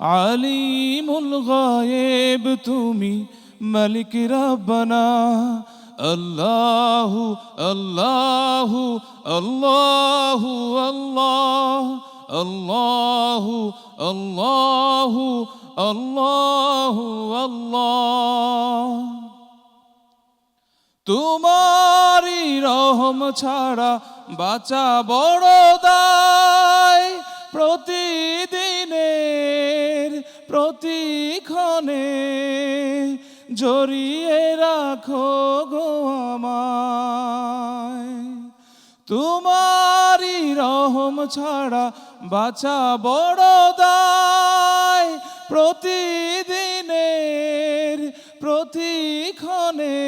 আলিমুল গায়েব তুমি মালিক রব্বানা। আল্লাহু আল্লাহু আল্লাহু, আল্লাহ, আল্লাহু আল্লাহু আল্লাহু, আল্লাহ। তোমারি রহম ছাড়া বাঁচা বড় দায়। প্রতিদিনের প্রতিক্ষণে জড়িয়ে রাখো গো আমায়। তোমারি রহম ছাড়া বাঁচা বড় দায়। প্রতিদিনের প্রতিক্ষণে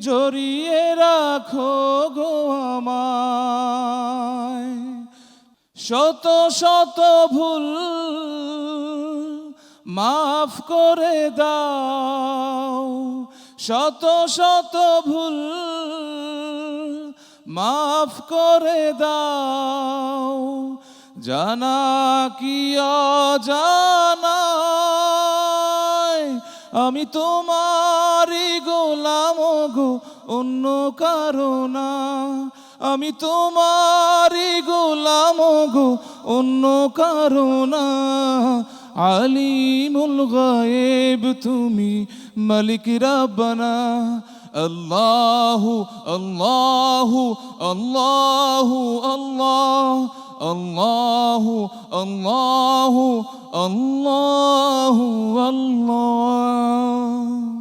জড়িয়ে রাখো গো আমায়। শত শত ভুল মাফ করে দাও। শত শত ভুল মাফ করে দাও। জানা কি অজানায় আমি তোমারই গোলাম গো, অন্য কারণা আমি তোমারই গোলাম গো, অন্য কারণা আলিমুল গায়েব তুমি মালিক রাব্বানা আল্লাহু আল্লাহু আল্লাহু আল্লাহ আল্লাহু আল্লাহু আল্লাহু আল্লাহ